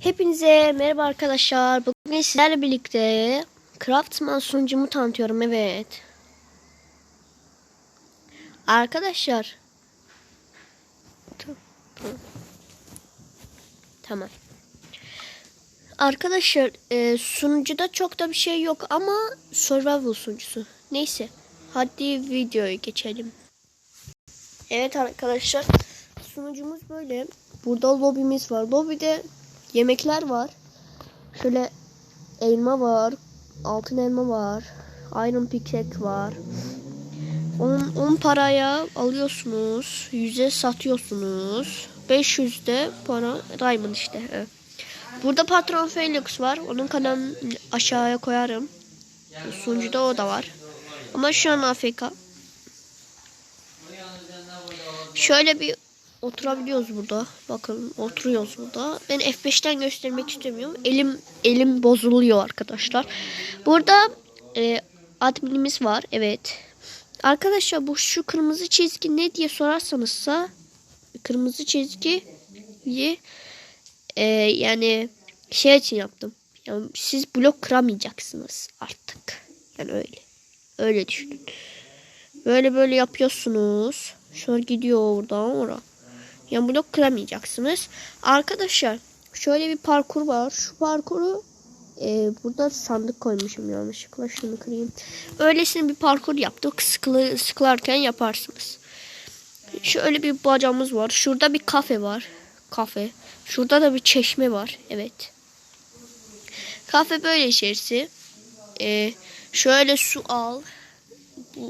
Hepinize merhaba arkadaşlar. Bugün sizlerle birlikte Craftsman sunucumu tanıtıyorum. Evet. Arkadaşlar. Tamam. Arkadaşlar e, sunucuda çok da bir şey yok ama survival sunucusu. Neyse. Hadi videoya geçelim. Evet arkadaşlar. Sunucumuz böyle. Burada lobimiz var. Lobide yemekler var. Şöyle elma var. Altın elma var. Iron pickaxe var. 10, 10 paraya alıyorsunuz. 100'e satıyorsunuz. 500 de para diamond işte. Evet. Burada patron Felix var. Onun kanalını aşağıya koyarım. Sunucuda o da var. Ama şu an AFK. Şöyle bir oturabiliyoruz burada. Bakın oturuyoruz burada. Ben F5'ten göstermek istemiyorum. Elim elim bozuluyor arkadaşlar. Burada e, adminimiz var. Evet. Arkadaşlar bu şu kırmızı çizgi ne diye sorarsanızsa kırmızı çizgiyi e, yani şey için yaptım. Yani siz blok kıramayacaksınız artık. Yani öyle. Öyle düşünün. Böyle böyle yapıyorsunuz. Şöyle gidiyor oradan oraya. Yani blok kıramayacaksınız. Arkadaşlar şöyle bir parkur var. Şu parkuru e, burada sandık koymuşum yanlışlıkla. Şunu kırayım. Öylesine bir parkur yaptık. Sıkılı, sıkılarken yaparsınız. Şöyle bir bacamız var. Şurada bir kafe var. Kafe. Şurada da bir çeşme var. Evet. Kafe böyle içerisi. E, şöyle su al.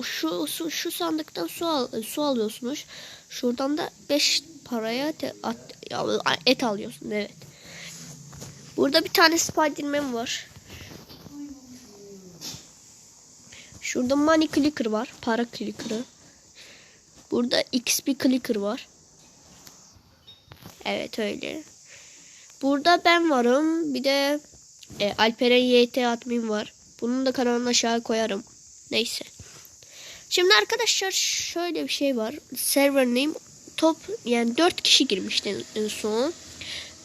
Şu su, şu sandıktan su al, su alıyorsunuz. Şuradan da 5 paraya te, at, et alıyorsun. Evet. Burada bir tane Spiderman var. Şurada money clicker var. Para clicker'ı. Burada XP clicker var. Evet öyle. Burada ben varım. Bir de e, Alperen YT admin var. Bunun da kanalını aşağı koyarım. Neyse. Şimdi arkadaşlar şöyle bir şey var. Server name top yani 4 kişi girmişti en son.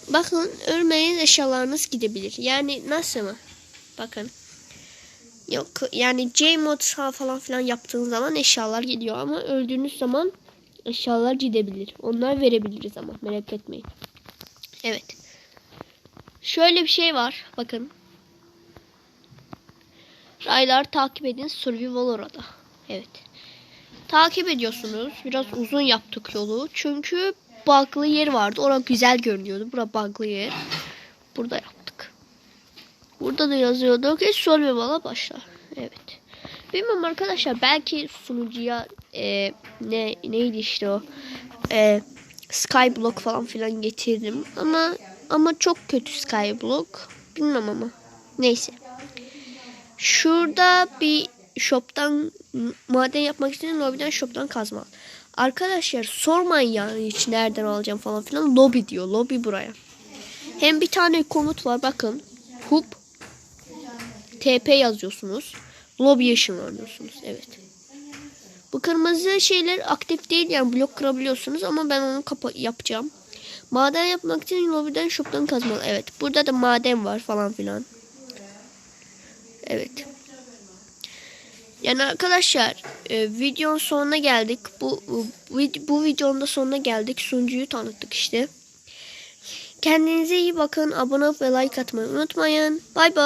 Bakın ölmeyin eşyalarınız gidebilir. Yani nasıl mı? Bakın. Yok yani J mod falan filan yaptığınız zaman eşyalar gidiyor ama öldüğünüz zaman eşyalar gidebilir. Onlar verebiliriz ama merak etmeyin. Evet. Şöyle bir şey var. Bakın. Raylar takip edin. Survival orada. Evet. Takip ediyorsunuz. Biraz uzun yaptık yolu. Çünkü bug'lı yer vardı. Orada güzel görünüyordu. Bura bug'lı yer. Burada yaptık. Burada da yazıyordu ki Survival'a başlar. Evet. Bilmiyorum arkadaşlar. Belki sunucuya e, ne neydi işte o e, Skyblock falan filan getirdim. Ama ama çok kötü Skyblock. Bilmem ama. Neyse. Şurada bir shop'tan maden yapmak isteyen lobiden shop'tan kazma. Arkadaşlar sormayın yani hiç nereden alacağım falan filan. Lobby diyor. Lobby buraya. Hem bir tane komut var bakın. Hub TP yazıyorsunuz. Lobby ışınlanıyorsunuz. Evet. Bu kırmızı şeyler aktif değil yani blok kırabiliyorsunuz ama ben onu kapa yapacağım. Maden yapmak için lobiden shop'tan kazmalı. Evet. Burada da maden var falan filan. Evet. Yani arkadaşlar e, videonun sonuna geldik. Bu, bu bu videonun da sonuna geldik. Sunucuyu tanıttık işte. Kendinize iyi bakın. Abone olup ve like atmayı unutmayın. Bay bay.